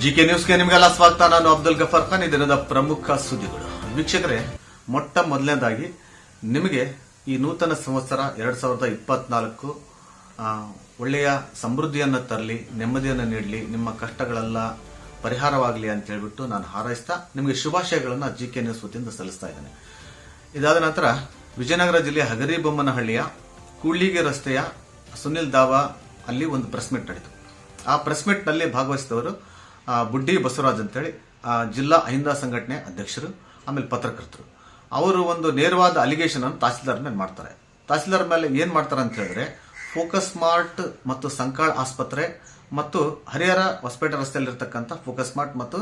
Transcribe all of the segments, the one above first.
GK ನ್ಯೂಸ್ಗೆ ನಿಮಗೆಲ್ಲ ಸ್ವಾಗತ. ನಾನು ಅಬ್ದುಲ್ ಗಫರ್ ಖಾನ್. ಈ ದಿನದ ಪ್ರಮುಖ ಸುದ್ದಿಗಳು. ವೀಕ್ಷಕರೇ, ಮೊಟ್ಟ ಮೊದಲನೇದಾಗಿ ನಿಮಗೆ ಈ ನೂತನ ಸಂವತ್ಸರ ಎರಡ್ ಸಾವಿರದ ಇಪ್ಪತ್ನಾಲ್ಕು ಒಳ್ಳೆಯ ಸಮೃದ್ಧಿಯನ್ನು ತರಲಿ, ನೆಮ್ಮದಿಯನ್ನು ನೀಡಲಿ, ನಿಮ್ಮ ಕಷ್ಟಗಳೆಲ್ಲ ಪರಿಹಾರವಾಗಲಿ ಅಂತ ಹೇಳ್ಬಿಟ್ಟು ನಾನು ಹಾರೈಸ್ತಾ ನಿಮಗೆ ಶುಭಾಶಯಗಳನ್ನು ಜಿ ಕೆ ನ್ಯೂಸ್ ವತಿಯಿಂದ ಸಲ್ಲಿಸ್ತಾ ಇದ್ದೇನೆ. ಇದಾದ ನಂತರ ವಿಜಯನಗರ ಜಿಲ್ಲೆಯ ಹಗರಿಬೊಮ್ಮನಹಳ್ಳಿಯ ಕೂಳ್ಳಿಗೆ ರಸ್ತೆಯ ಸುನಿಲ್ ದಾವಾ ಅಲ್ಲಿ ಒಂದು ಪ್ರೆಸ್ ಮೀಟ್ ನಡೆಯಿತು ಆ ಪ್ರೆಸ್ ಮೀಟ್ನಲ್ಲಿ ಭಾಗವಹಿಸಿದವರು ಬುಡ್ಡಿ ಬಸವರಾಜ್ ಅಂತೇಳಿ ಜಿಲ್ಲಾ ಅಹಿಂದ ಸಂಘಟನೆ ಅಧ್ಯಕ್ಷರು, ಆಮೇಲೆ ಪತ್ರಕರ್ತರು. ಅವರು ಒಂದು ನೇರವಾದ ಅಲಿಗೇಷನ್ ಅನ್ನು ತಹಸೀಲ್ದಾರ್ ಮೇಲೆ ಮಾಡ್ತಾರೆ. ತಹಸೀಲ್ದಾರ್ ಮೇಲೆ ಏನ್ ಮಾಡ್ತಾರೆ ಅಂತ ಹೇಳಿದ್ರೆ ಫೋಕಸ್ ಮಾರ್ಟ್ ಮತ್ತು ಸಂಕಾಳ್ ಆಸ್ಪತ್ರೆ ಮತ್ತು ಹರಿಹರ ಹೊಸಪೇಟೆ ರಸ್ತೆಯಲ್ಲಿರ್ತಕ್ಕಂಥ ಫೋಕಸ್ ಮಾರ್ಟ್ ಮತ್ತು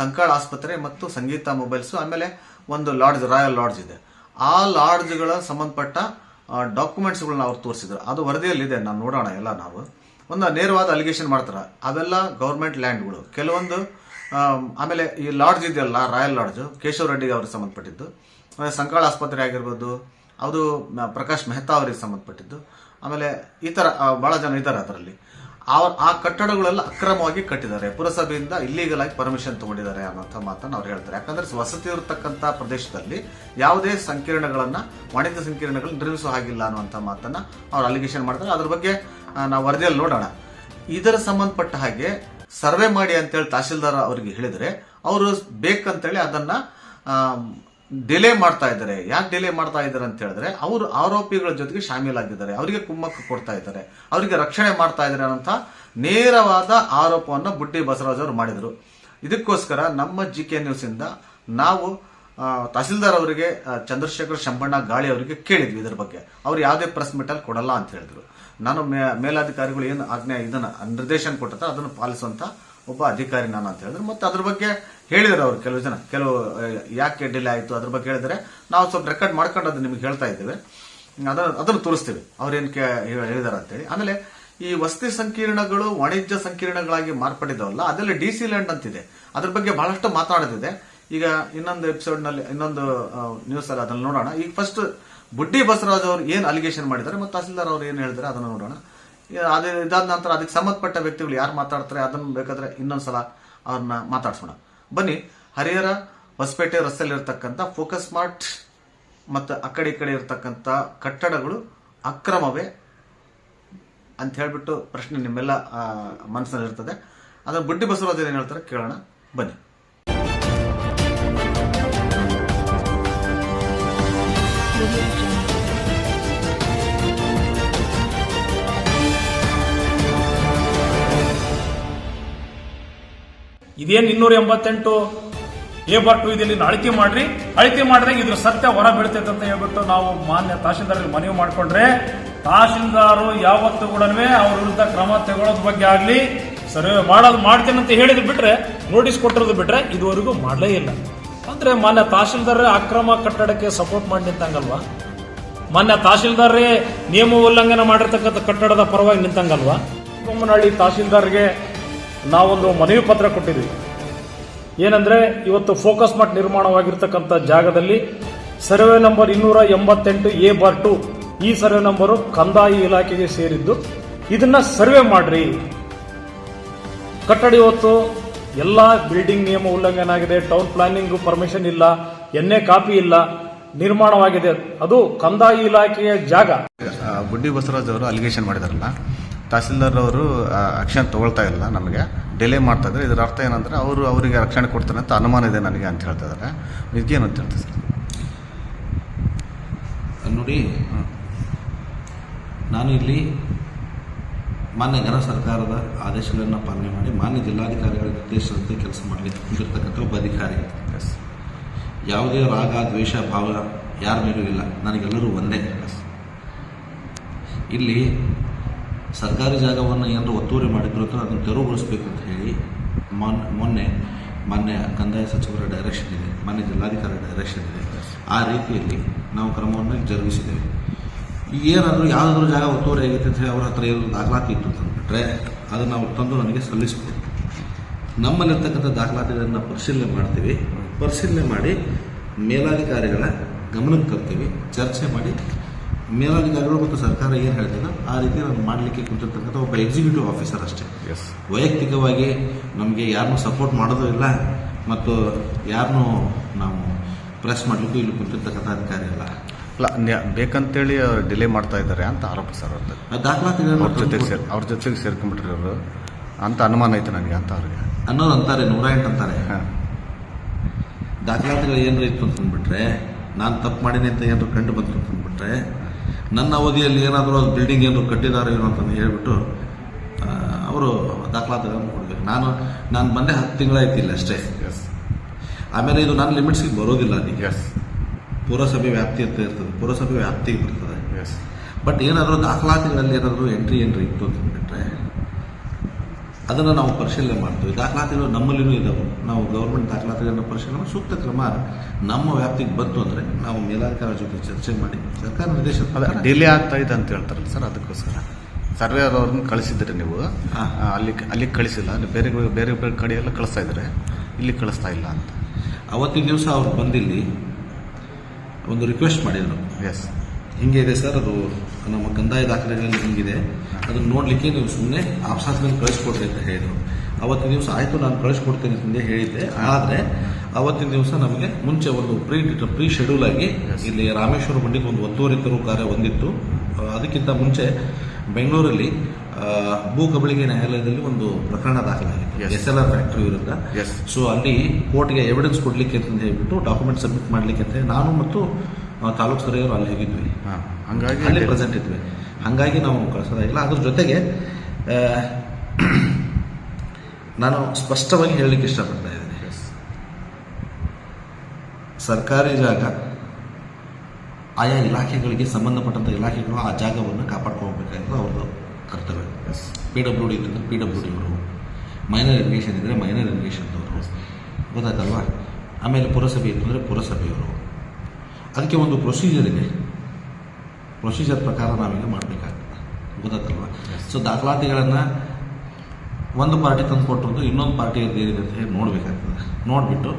ಸಂಕಾಳ್ ಆಸ್ಪತ್ರೆ ಮತ್ತು ಸಂಗೀತ ಮೊಬೈಲ್ಸ್ ಆಮೇಲೆ ಒಂದು ಲಾಡ್ಜ್ ರಾಯಲ್ ಲಾಡ್ಜ್ ಇದೆ. ಆ ಲಾಡ್ಜ್ಗಳ ಸಂಬಂಧಪಟ್ಟ ಡಾಕ್ಯುಮೆಂಟ್ಸ್ಗಳನ್ನ ಅವ್ರು ತೋರಿಸಿದ್ರು. ಅದು ವರದಿಯಲ್ಲಿದೆ ನಾನು ನೋಡೋಣ ಎಲ್ಲ ನಾವು. ಒಂದು ನೇರವಾದ ಅಲಿಗೇಷನ್ ಮಾಡ್ತಾರೆ. ಅವೆಲ್ಲ ಗೌರ್ಮೆಂಟ್ ಲ್ಯಾಂಡ್ಗಳು ಕೆಲವೊಂದು ಆಮ್, ಆಮೇಲೆ ಈ ಲಾಡ್ಜ್ ಇದೆಯಲ್ಲ ರಾಯಲ್ ಲಾಡ್ಜ್ ಕೇಶವ್ ರೆಡ್ಡಿಗೆ ಅವ್ರಿಗೆ ಸಂಬಂಧಪಟ್ಟಿದ್ದು. ಸಂಕಾಳ ಆಸ್ಪತ್ರೆ ಆಗಿರ್ಬೋದು ಅದು ಪ್ರಕಾಶ್ ಮೆಹ್ತಾ ಅವರಿಗೆ ಸಂಬಂಧಪಟ್ಟಿದ್ದು. ಆಮೇಲೆ ಈ ಥರ ಭಾಳ ಜನ ಇದ್ದಾರೆ ಅದರಲ್ಲಿ. ಆ- ಕಟ್ಟಡಗಳೆಲ್ಲ ಅಕ್ರಮವಾಗಿ ಕಟ್ಟಿದ್ದಾರೆ. ಪುರಸಭೆಯಿಂದ ಇಲ್ಲೀಗಲ್ ಆಗಿ ಪರ್ಮಿಷನ್ ತಗೊಂಡಿದ್ದಾರೆ ಅನ್ನೋಂಥ ಮಾತನ್ನ ಅವ್ರು ಹೇಳ್ತಾರೆ. ಯಾಕಂದ್ರೆ ವಸತಿ ಇರತಕ್ಕಂತ ಪ್ರದೇಶದಲ್ಲಿ ಯಾವುದೇ ಸಂಕೀರ್ಣಗಳನ್ನ, ವಾಣಿಜ್ಯ ಸಂಕೀರ್ಣಗಳು ನಿರ್ಮಿಸೋ ಹಾಗಿಲ್ಲ ಅನ್ನುವಂಥ ಮಾತನ್ನ ಅವ್ರು ಅಲಿಗೇಷನ್ ಮಾಡ್ತಾರೆ. ಅದ್ರ ಬಗ್ಗೆ ನಾವು ವರದಿಯಲ್ಲಿ ನೋಡೋಣ. ಇದರ ಸಂಬಂಧಪಟ್ಟ ಹಾಗೆ ಸರ್ವೆ ಮಾಡಿ ಅಂತೇಳಿ ತಹಶೀಲ್ದಾರ್ ಅವರಿಗೆ ಹೇಳಿದರೆ, ಅವರು ಬೇಕಂತೇಳಿ ಅದನ್ನ ಡಿಲೇ ಮಾಡ್ತಾ ಇದ್ದಾರೆ. ಯಾಕೆ ಡಿಲೇ ಮಾಡ್ತಾ ಇದ್ದಾರೆ ಅಂತ ಹೇಳಿದ್ರೆ, ಅವರು ಆರೋಪಿಗಳ ಜೊತೆಗೆ ಶಾಮೀಲಾಗಿದ್ದಾರೆ. ಅವರಿಗೆ ಕುಮ್ಮಕ್ಕು ಕೊಡ್ತಾ ಇದ್ದಾರೆ. ಅವರಿಗೆ ರಕ್ಷಣೆ ಮಾಡ್ತಾ ಇದ್ದಾರೆ ಅಂತ ನೇರವಾದ ಆರೋಪವನ್ನು ಬುಡ್ಡಿ ಬಸವರಾಜ್ ಅವರು ಮಾಡಿದರು. ಇದಕ್ಕೋಸ್ಕರ ನಮ್ಮ ಜಿ ಕೆ ನ್ಯೂಸ್ ಇಂದ ನಾವು ತಹಸೀಲ್ದಾರ್ ಅವರಿಗೆ ಚಂದ್ರಶೇಖರ್ ಶಂಬಣ್ಣ ಗಾಳಿ ಅವರಿಗೆ ಕೇಳಿದ್ವಿ ಇದ್ರ ಬಗ್ಗೆ. ಅವ್ರು ಯಾವುದೇ ಪ್ರೆಸ್ ಮೀಟ್ ಅಲ್ಲಿ ಕೊಡಲ್ಲ ಅಂತ ಹೇಳಿದ್ರು. ನಾನು ಮೇಲಾಧಿಕಾರಿಗಳು ಏನು ಆಜ್ಞೆ ಇದನ್ನ ನಿರ್ದೇಶನ ಕೊಟ್ಟಿರ್ತಾರೆ ಅದನ್ನು ಪಾಲಿಸುವಂತ ಒಬ್ಬ ಅಧಿಕಾರಿ ನಾನು ಅಂತ ಹೇಳಿದ್ರು. ಮತ್ತೆ ಅದ್ರ ಬಗ್ಗೆ ಹೇಳಿದ್ರು ಅವರು ಕೆಲವು ಜನ. ಕೆಲವು ಯಾಕೆ ಡಿಲೇ ಆಯಿತು, ಅದ್ರ ಬಗ್ಗೆ ಹೇಳಿದರೆ. ನಾವು ಸ್ವಲ್ಪ ರೆಕಾರ್ಡ್ ಮಾಡ್ಕೊಂಡು ಅದನ್ನ ನಿಮ್ಗೆ ಹೇಳ್ತಾ ಇದ್ದೇವೆ. ಅದನ್ನು ಅದನ್ನು ತೋರಿಸ್ತೀವಿ. ಅವ್ರೇನ್ ಹೇಳಿದಾರೆ ಅಂತೇಳಿ. ಆಮೇಲೆ ಈ ವಸತಿ ಸಂಕೀರ್ಣಗಳು ವಾಣಿಜ್ಯ ಸಂಕೀರ್ಣಗಳಾಗಿ ಮಾರ್ಪಟ್ಟಿದ್ದಾವಲ್ಲ, ಅದರಲ್ಲಿ ಡಿ ಸಿ ಲ್ಯಾಂಡ್ ಅಂತಿದೆ. ಅದ್ರ ಬಗ್ಗೆ ಬಹಳಷ್ಟು ಮಾತಾಡೋದಿದೆ. ಈಗ ಇನ್ನೊಂದು ಎಪಿಸೋಡ್ನಲ್ಲಿ, ಇನ್ನೊಂದು ನ್ಯೂಸ್ ಅಲ್ಲಿ ಅದನ್ನ ನೋಡೋಣ. ಈಗ ಫಸ್ಟ್ ಬುಡ್ಡಿ ಬಸವರಾಜ್ ಅವರು ಏನು ಅಲಿಗೇಷನ್ ಮಾಡಿದ್ದಾರೆ ಮತ್ತು ತಹಸೀಲ್ದಾರ್ ಅವರು ಏನು ಹೇಳಿದ್ರೆ ಅದನ್ನ ನೋಡೋಣ. ಅದೇ ಇದಾದ ನಂತರ ಅದಕ್ಕೆ ಸಂಬಂಧಪಟ್ಟ ವ್ಯಕ್ತಿಗಳು ಯಾರು ಮಾತಾಡ್ತಾರೆ, ಅದನ್ನ ಬೇಕಾದ್ರೆ ಇನ್ನೊಂದ್ಸಲ ಅವ್ರನ್ನ ಮಾತಾಡ್ಸೋಣ. ಬನ್ನಿ, ಹರಿಹರ, ಹೊಸಪೇಟೆ ರಸ್ತೆಯಲ್ಲಿರ್ತಕ್ಕಂಥ ಫೋಕಸ್ ಮಾರ್ಟ್ ಮತ್ತು ಆ ಕಡೆ ಈ ಕಡೆ ಇರತಕ್ಕಂಥ ಕಟ್ಟಡಗಳು ಅಕ್ರಮವೇ ಅಂತ ಹೇಳ್ಬಿಟ್ಟು ಪ್ರಶ್ನೆ ನಿಮ್ಮೆಲ್ಲ ಮನಸ್ಸಲ್ಲಿರ್ತದೆ ಅದನ್ನ ಬುಡ್ಡಿ ಬಸವರಾಜ್ ಏನು ಹೇಳ್ತಾರೆ ಕೇಳೋಣ. ಬನ್ನಿ. ಇದೇನು ಇನ್ನೂರ ಎಂಬತ್ತೆಂಟು ಎ ಬಾರ್ ಟು ಅಳತೆ ಮಾಡ್ರಿ. ಅಳತೆ ಮಾಡಿದಾಗ ಇದ್ರ ಸತ್ಯ ಹೊರ ಬೀಳ್ತೈತೆ ಅಂತ ಹೇಳ್ಬಿಟ್ಟು ನಾವು ಮಾನ್ಯ ತಹಶೀಲ್ದಾರ್ ಮನವಿ ಮಾಡಿಕೊಂಡ್ರೆ. ತಹಶೀಲ್ದಾರು ಯಾವತ್ತೂ ಕೂಡ ಅವ್ರ ವಿರುದ್ಧ ಕ್ರಮ ತಗೊಳ್ಳೋದ್ ಬಗ್ಗೆ ಆಗ್ಲಿ ಸರ್ವೆ ಮಾಡೋದು ಮಾಡ್ತೇನೆ ಅಂತ ಹೇಳಿದ್ ಬಿಟ್ರೆ ನೋಟಿಸ್ ಕೊಟ್ಟಿರೋದು ಬಿಟ್ರೆ ಇದುವರೆಗೂ ಮಾಡಲೇ ಇಲ್ಲ. ಅಂದ್ರೆ ಮಾನ್ಯ ತಹಶೀಲ್ದಾರ್ ಅಕ್ರಮ ಕಟ್ಟಡಕ್ಕೆ ಸಪೋರ್ಟ್ ಮಾಡಿ ನಿಂತಂಗಲ್ವಾ? ಮಾನ್ಯ ತಹಶೀಲ್ದಾರ್ರೇ ನಿಯಮ ಉಲ್ಲಂಘನೆ ಮಾಡಿರ್ತಕ್ಕಂಥ ಕಟ್ಟಡದ ಪರವಾಗಿ ನಿಂತಂಗಲ್ವಾ? ಬೊಮ್ಮನಹಳ್ಳಿ ತಹಶೀಲ್ದಾರ್ಗೆ ನಾವೊಂದು ಮನವಿ ಪತ್ರ ಕೊಟ್ಟಿದ್ವಿ. ಏನಂದ್ರೆ, ಇವತ್ತು ಫೋಕಸ್ ಮಾರ್ಟ್ ನಿರ್ಮಾಣವಾಗಿರ್ತಕ್ಕಂಥ ಜಾಗದಲ್ಲಿ ಸರ್ವೆ ನಂಬರ್ ಇನ್ನೂರ ಎಂಬತ್ತೆಂಟು ಎ ಬಾರ್ ಟು ಈ ಸರ್ವೆ ನಂಬರು ಕಂದಾಯ ಇಲಾಖೆಗೆ ಸೇರಿದ್ದು, ಇದನ್ನ ಸರ್ವೆ ಮಾಡ್ರಿ. ಕಟ್ಟಡ ಇವತ್ತು ಎಲ್ಲ ಬಿಲ್ಡಿಂಗ್ ನಿಯಮ ಉಲ್ಲಂಘನೆ ಆಗಿದೆ, ಟೌನ್ ಪ್ಲಾನಿಂಗ್ ಪರ್ಮಿಷನ್ ಇಲ್ಲ ಎನ್ಎ ಕಾಪಿ ಇಲ್ಲ, ನಿರ್ಮಾಣವಾಗಿದೆ. ಅದು ಕಂದಾಯ ಇಲಾಖೆಯ ಜಾಗ. ಬುಡ್ಡಿ ಬಸವರಾಜ್ ಅವರು ಅಲಿಗೇಷನ್ ಮಾಡಿದಾರಲ್ಲ? ತಹಸೀಲ್ದಾರ್ ಅವರು ಆಕ್ಷನ್ ತಗೊಳ್ತಾ ಇಲ್ಲ ನಮಗೆ. ಡಿಲೇ ಮಾಡ್ತಾ ಇದ್ದಾರೆ. ಇದರ ಅರ್ಥ ಏನಂದ್ರೆ ಅವರು ಅವರಿಗೆ ರಕ್ಷಣೆ ಕೊಡ್ತಾರೆ ಅಂತ ಅನುಮಾನ ಇದೆ ನನಗೆ ಅಂತ ಹೇಳ್ತಾ ಇದ್ದಾರೆ. ಇದಕ್ಕೇನು ಅಂತ ಹೇಳ್ತಾರೆ ಸರ್? ನೋಡಿ ನಾನು ಇಲ್ಲಿ ಮಾನ್ಯ ಘನ ಸರ್ಕಾರದ ಆದೇಶಗಳನ್ನು ಪಾಲನೆ ಮಾಡಿ ಮಾನ್ಯ ಜಿಲ್ಲಾಧಿಕಾರಿಗಳ ನಿರ್ದೇಶನದಂತೆ ಕೆಲಸ ಮಾಡಲಿಕ್ಕೆ ಹೊಂದಿರತಕ್ಕಂಥ ಒಬ್ಬ ಅಧಿಕಾರಿ. ಯಾವುದೇ ರಾಗ ದ್ವೇಷ ಭಾವ ಯಾರ ಮೇಲೂ ಇಲ್ಲ. ನನಗೆಲ್ಲರೂ ಒಂದೇ. ಇಲ್ಲಿ ಸರ್ಕಾರಿ ಜಾಗವನ್ನು ಏನಾದರೂ ಒತ್ತುವರಿ ಮಾಡಿದ್ರು ಅದನ್ನು ತೆರವುಗೊಳಿಸಬೇಕು ಅಂತ ಹೇಳಿ ಮೊನ್, ಮೊನ್ನೆ ಮಾನ್ಯ ಕಂದಾಯ ಸಚಿವರ ಡೈರೆಕ್ಷನ್ ಇದೆ ಮಾನ್ಯ ಜಿಲ್ಲಾಧಿಕಾರಿ ಡೈರೆಕ್ಷನ್ ಇದೆ. ಆ ರೀತಿಯಲ್ಲಿ ನಾವು ಕ್ರಮವನ್ನು ಜರುಗಿಸಿದ್ದೇವೆ. ಏನಾದರೂ ಯಾವುದಾದ್ರೂ ಜಾಗ ಒತ್ತುವರಿ ಆಗೈತೆ ಅಂತ ಹೇಳಿ ಅವ್ರ ಹತ್ರ ಏನು ದಾಖಲಾತಿ ಇತ್ತು ಅಂತಂದ್ಬಿಟ್ರೆ ಅದನ್ನು ನಾವು ತಂದು ನನಗೆ ಸಲ್ಲಿಸ್ಬೋದು ನಮ್ಮಲ್ಲಿರ್ತಕ್ಕಂಥ ದಾಖಲಾತಿಗಳನ್ನು ಪರಿಶೀಲನೆ ಮಾಡ್ತೀವಿ. ಪರಿಶೀಲನೆ ಮಾಡಿ ಮೇಲಾಧಿಕಾರಿಗಳ ಗಮನಕ್ಕೆ ತರ್ತೀವಿ. ಚರ್ಚೆ ಮಾಡಿ ಮೇಲಾಧಿಕಾರಿಗಳು ಮತ್ತು ಸರ್ಕಾರ ಏನು ಹೇಳ್ತದೆ ಆ ರೀತಿ ನಾನು ಮಾಡಲಿಕ್ಕೆ ಕುಂತಿರ್ತಕ್ಕಂಥ ಒಬ್ಬ ಎಕ್ಸಿಕ್ಯೂಟಿವ್ ಆಫೀಸರ್ ಅಷ್ಟೇ. ಎಸ್ ವೈಯಕ್ತಿಕವಾಗಿ ನಮಗೆ ಯಾರನ್ನೂ ಸಪೋರ್ಟ್ ಮಾಡೋದೂ ಇಲ್ಲ ಮತ್ತು ಯಾರನ್ನೂ ನಾವು ಪ್ರೆಸ್ ಮಾಡಲಿಕ್ಕೂ ಇಲ್ಲಿ ಕುಂತಿರ್ತಕ್ಕಂಥ ಅಧಿಕಾರಿ ಅಲ್ಲ. ಅಲ್ಲ ಬೇಕಂತೇಳಿ ಡಿಲೇ ಮಾಡ್ತಾ ಇದ್ದಾರೆ ಅಂತ ಆರೋಪ ಸರ್ ಅವ್ರದ್ದು ದಾಖಲಾತಿ ಅವ್ರ ಜೊತೆಗೆ ಸೇರ್ ಅವ್ರ ಜೊತೆಗೆ ಸೇರ್ಕೊಂಡ್ಬಿಟ್ರಿ ಅವರು. ಅಂತ ಅನುಮಾನ ಐತೆ ನನಗೆ ಅಂತ ಅವ್ರಿಗೆ. ಅನ್ನೋದು ಅಂತಾರೆ ನೂರ ಎಂಟು ಅಂತಾರೆ. ಹಾಂ. ದಾಖಲಾತಿಗಳು ಏನಾರ ಇತ್ತು ಅಂತಂದ್ಬಿಟ್ರೆ ನಾನು ತಪ್ಪು ಮಾಡೀನಿ ಅಂತ ಏನಾದರೂ ಕಂಡು ಬಂತು ಅಂತಂದ್ಬಿಟ್ರೆ ನನ್ನ ಅವಧಿಯಲ್ಲಿ ಏನಾದರೂ ಅದು ಬಿಲ್ಡಿಂಗ್ ಏನಾದರೂ ಕಟ್ಟಿದ್ದಾರೆ ಏನೋ ಅಂತ ಹೇಳಿಬಿಟ್ಟು ಅವರು ದಾಖಲಾತಿಗಳನ್ನು ಕೊಡಬೇಕು ನಾನು ನಾನು ಬಂದೆ ಹತ್ತು ತಿಂಗಳಾಯ್ತು ಇಲ್ಲ ಅಷ್ಟೇ. ಎಸ್ ಆಮೇಲೆ ಇದು ನನ್ನ ಲಿಮಿಟ್ಸ್ಗೆ ಬರೋದಿಲ್ಲ ಅದಕ್ಕೆ ಎಸ್ ಪುರಸಭೆ ವ್ಯಾಪ್ತಿ ಅಂತ ಇರ್ತದೆ. ಪುರಸಭೆ ವ್ಯಾಪ್ತಿಗೆ ಬರ್ತದೆ. ಎಸ್ ಬಟ್ ಏನಾದರೂ ದಾಖಲಾತಿಗಳಲ್ಲಿ ಏನಾದರೂ ಎಂಟ್ರಿ ಎಂಟ್ರಿ ಇತ್ತು ಅಂತಂದ್ಬಿಟ್ರೆ ಅದನ್ನು ನಾವು ಪರಿಶೀಲನೆ ಮಾಡ್ತೀವಿ. ದಾಖಲಾತಿಗಳು ನಮ್ಮಲ್ಲಿನೂ ಇದ್ದಾವೆ ನಾವು ಗೌರ್ಮೆಂಟ್ ದಾಖಲಾತಿಗಳನ್ನು ಪರಿಶೀಲನೆ ಮಾಡಿ ಸೂಕ್ತ ಕ್ರಮ ನಮ್ಮ ವ್ಯಾಪ್ತಿಗೆ ಬಂತು ಅಂದರೆ ನಾವು ಮೇಲಾಧಿಕಾರಿಗಳ ಜೊತೆ ಚರ್ಚೆ ಮಾಡಿ ಸರ್ಕಾರ ನಿರ್ದೇಶನ ಡಿಲೇ ಆಗ್ತಾ ಇದೆ ಅಂತ ಹೇಳ್ತಾರಲ್ಲ ಸರ್ ಅದಕ್ಕೋಸ್ಕರ. ಸರ್ವೆ ಅವ್ರನ್ನ ಕಳಿಸಿದ್ರಿ ನೀವು. ಅಲ್ಲಿ ಅಲ್ಲಿಗೆ ಕಳಿಸಿಲ್ಲ. ಬೇರೆ ಬೇರೆ ಬೇರೆ ಕಡೆ ಎಲ್ಲ ಕಳಿಸ್ತಾ ಇದ್ದಾರೆ. ಇಲ್ಲಿ ಕಳಿಸ್ತಾ ಇಲ್ಲ ಅಂತ. ಅವತ್ತಿನ ದಿವಸ ಅವ್ರು ಬಂದಿಲ್ಲಿ ಒಂದು ರಿಕ್ವೆಸ್ಟ್ ಮಾಡಿದರು. ಎಸ್ ಹಿಂಗೆ ಇದೆ ಸರ್ ಅದು ನಮ್ಮ ಕಂದಾಯ ದಾಖಲೆಗಳಲ್ಲಿ ಹಿಂಗಿದೆ ಅದನ್ನು ನೋಡಲಿಕ್ಕೆ ನೀವು ಸುಮ್ಮನೆ ಆಫ್ಸಾಸ್ನಲ್ಲಿ ಕಳಿಸ್ಕೊಡ್ರಿ ಅಂತ ಹೇಳಿದರು. ಅವತ್ತಿನ ದಿವಸ ಆಯಿತು ನಾನು ಕಳಿಸ್ಕೊಡ್ತೇನೆ ಅಂತಂದೇ ಹೇಳಿದ್ದೆ. ಆದರೆ ಅವತ್ತಿನ ದಿವಸ ನಮಗೆ ಮುಂಚೆ ಒಂದು ಪ್ರೀ ಪ್ರೀ ಶೆಡ್ಯೂಲ್ ಆಗಿ ಇಲ್ಲಿ ರಾಮೇಶ್ವರ ಬಂಡಿಗೆ ಒಂದು ಒತ್ತುವರಿ ತರುವ ಕಾರ್ಯ ಹೊಂದಿತ್ತು ಅದಕ್ಕಿಂತ ಮುಂಚೆ ಬೆಂಗಳೂರಲ್ಲಿ ಭೂ ಕಬಳಿಗೆ ನ್ಯಾಯಾಲಯದಲ್ಲಿ ಒಂದು ಪ್ರಕರಣ ದಾಖಲಾಗಿತ್ತು. ಎಸ್ ಎಲ್ ಆರ್ ಫ್ಯಾಕ್ಟ್ರಿ ವಿರುದ್ಧ. ಸೊ ಅಲ್ಲಿ ಕೋರ್ಟ್ಗೆ ಎವಿಡೆನ್ಸ್ ಕೊಡಲಿಕ್ಕೆ ಅಂತ ಹೇಳ್ಬಿಟ್ಟು ಡಾಕ್ಯುಮೆಂಟ್ ಸಬ್ಮಿಟ್ ಮಾಡಲಿಕ್ಕೆ ಅಂತ ನಾನು ಮತ್ತು ಆ, ತಾಲೂಕು ಸರಿಯವರು ಅಲ್ಲಿ ಹೋಗಿದ್ವಿ. ಹಾಂ ಹಂಗಾಗಿ ಅಲ್ಲಿ ಪ್ರೆಸೆಂಟ್ ಇದ್ವಿ. ಹಾಗಾಗಿ ನಾವು ಕಳಿಸೋದಾಗಿಲ್ಲ. ಅದ್ರ ಜೊತೆಗೆ ನಾನು ಸ್ಪಷ್ಟವಾಗಿ ಹೇಳಲಿಕ್ಕೆ ಇಷ್ಟಪಡ್ತಾ ಇದ್ದೀನಿ. ಸರ್ಕಾರಿ ಜಾಗ ಆಯಾ ಇಲಾಖೆಗಳಿಗೆ ಸಂಬಂಧಪಟ್ಟಂಥ ಇಲಾಖೆಗಳು ಆ ಜಾಗವನ್ನು ಕಾಪಾಡ್ಕೋಬೇಕಾಗಿರೋದು ಅವ್ರದ್ದು ಕರ್ತವ್ಯ. ಪಿ ಡಬ್ಲ್ಯೂ ಡಿ ಇದ್ರೆ ಪಿ ಡಬ್ಲ್ಯೂ ಡಿ ಅವರು. ಮೈನರ್ ಇರಿಗೇಷನ್ ಇದ್ದರೆ ಮೈನರ್ ಇರಿಗೇಷನ್ದವರು ಗೊತ್ತಾಯ್ತಲ್ವಾ? ಆಮೇಲೆ ಪುರಸಭೆ ಇತ್ತು ಅಂದರೆ ಪುರಸಭೆಯವರು. ಅದಕ್ಕೆ ಒಂದು ಪ್ರೊಸೀಜರ್ ಇದೆ. ಪ್ರೊಸೀಜರ್ ಪ್ರಕಾರ ನಾವೀಗ ಮಾಡಬೇಕಾಗ್ತದೆ. ಗೊತ್ತಲ್ವ ಸೊ ದಾಖಲಾತಿಗಳನ್ನು ಒಂದು ಪಾರ್ಟಿ ತಂದು ಕೊಟ್ಟರು ಇನ್ನೊಂದು ಪಾರ್ಟಿ ಏನಿದೆ ಅಂತ ಹೇಳಿ ನೋಡಬೇಕಾಗ್ತದೆ. ನೋಡಿಬಿಟ್ಟು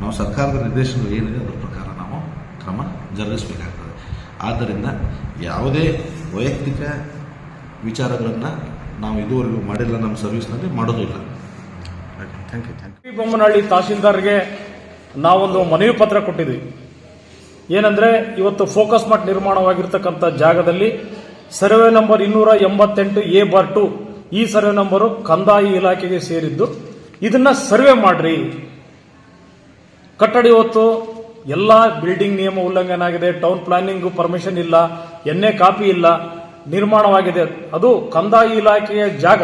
ನಾವು ಸರ್ಕಾರದ ನಿರ್ದೇಶನಗಳು ಏನಿದೆ ಅದ್ರ ಪ್ರಕಾರ ನಾವು ಕ್ರಮ ಜರುಗಿಸಬೇಕಾಗ್ತದೆ. ಆದ್ದರಿಂದ ಯಾವುದೇ ವೈಯಕ್ತಿಕ ವಿಚಾರಗಳನ್ನು ನಾವು ಇದುವರೆಗೂ ಮಾಡಿಲ್ಲ ನಮ್ಮ ಸರ್ವಿಸ್ನಲ್ಲಿ ಮಾಡೋದಿಲ್ಲ thank you thank you Bommanahalli ತಹಶೀಲ್ದಾರ್ಗೆ ನಾವೊಂದು ಮನವಿ ಪತ್ರ ಕೊಟ್ಟಿದ್ವಿ. ಏನಂದ್ರೆ ಇವತ್ತು ಫೋಕಸ್ ಮಾರ್ಟ್ ನಿರ್ಮಾಣವಾಗಿರ್ತಕ್ಕಂಥ ಜಾಗದಲ್ಲಿ ಸರ್ವೆ ನಂಬರ್ ಇನ್ನೂರ ಎಂಬತ್ತೆಂಟು ಎ ಬಾರ್ ಟು ಈ ಸರ್ವೆ ನಂಬರು ಕಂದಾಯ ಇಲಾಖೆಗೆ ಸೇರಿದ್ದು. ಇದನ್ನ ಸರ್ವೆ ಮಾಡ್ರಿ. ಕಟ್ಟಡ ಇವತ್ತು ಎಲ್ಲ ಬಿಲ್ಡಿಂಗ್ ನಿಯಮ ಉಲ್ಲಂಘನೆ ಆಗಿದೆ. ಟೌನ್ ಪ್ಲಾನಿಂಗ್ ಪರ್ಮಿಷನ್ ಇಲ್ಲ. ಎನ್ಎ ಕಾಪಿ ಇಲ್ಲ. ನಿರ್ಮಾಣವಾಗಿದೆ. ಅದು ಕಂದಾಯ ಇಲಾಖೆಯ ಜಾಗ.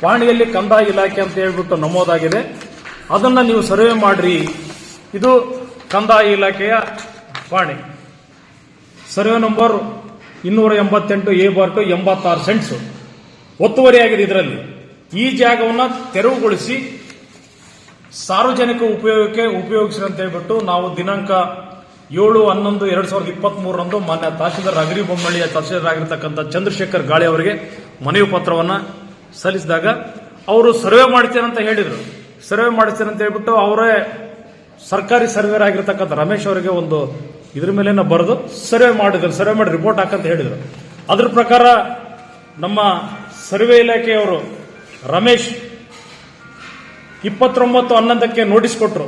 ಪಾಣಿಯಲ್ಲಿ ಕಂದಾಯ ಇಲಾಖೆ ಅಂತ ಹೇಳ್ಬಿಟ್ಟು ನಮೂದಾಗಿದೆ. ಅದನ್ನ ನೀವು ಸರ್ವೆ ಮಾಡ್ರಿ. ಇದು ಕಂದಾಯ ಇಲಾಖೆಯ ಪಾಣಿ ಸರ್ವೆ ನಂಬರ್ ಇನ್ನೂರ ಎಂಬತ್ತೆಂಟು, ಎ ಬಾರ್ ಟು ಎಂಬತ್ತಾರು ಸೆಂಟ್ಸ್ ಒತ್ತುವರಿಯಾಗಿದೆ ಇದರಲ್ಲಿ. ಈ ಜಾಗವನ್ನು ತೆರವುಗೊಳಿಸಿ ಸಾರ್ವಜನಿಕ ಉಪಯೋಗಕ್ಕೆ ಉಪಯೋಗಿಸ್ರಿ ಅಂತ ಹೇಳ್ಬಿಟ್ಟು ನಾವು ದಿನಾಂಕ ಏಳು, ಹನ್ನೊಂದು, ಎರಡ್ ಸಾವಿರದ ಇಪ್ಪತ್ತ್ ಮೂರರಂದು ಮಾನ್ಯ ತಹಶೀಲ್ದಾರ್ ಅಗರಿ ಬೊಮ್ಮಳ್ಳಿಯ ತಹಶೀಲ್ದಾರ್ ಆಗಿರ್ತಕ್ಕಂಥ ಚಂದ್ರಶೇಖರ್ ಗಾಳಿ ಅವರಿಗೆ ಮನವಿ ಪತ್ರವನ್ನ ಸಲ್ಲಿಸಿದಾಗ ಅವರು ಸರ್ವೆ ಮಾಡ್ತೇನೆ ಅಂತ ಹೇಳಿದರು. ಸರ್ವೆ ಮಾಡ್ತೇನೆ ಅಂತ ಹೇಳ್ಬಿಟ್ಟು ಅವರೇ ಸರ್ಕಾರಿ ಸರ್ವೇರ್ ಆಗಿರ್ತಕ್ಕಂಥ ರಮೇಶ್ ಅವರಿಗೆ ಒಂದು ಇದ್ರ ಮೇಲೆ ಬರೆದು ಸರ್ವೆ ಮಾಡಿದ್ರು ಸರ್ವೆ ಮಾಡಿ ರಿಪೋರ್ಟ್ ಹಾಕಂತ ಹೇಳಿದ್ರು. ಅದ್ರ ಪ್ರಕಾರ ನಮ್ಮ ಸರ್ವೆ ಇಲಾಖೆಯವರು ರಮೇಶ್ ಇಪ್ಪತ್ತೊಂಬತ್ತು ಹನ್ನೊಂದಕ್ಕೆ ನೋಟಿಸ್ ಕೊಟ್ಟರು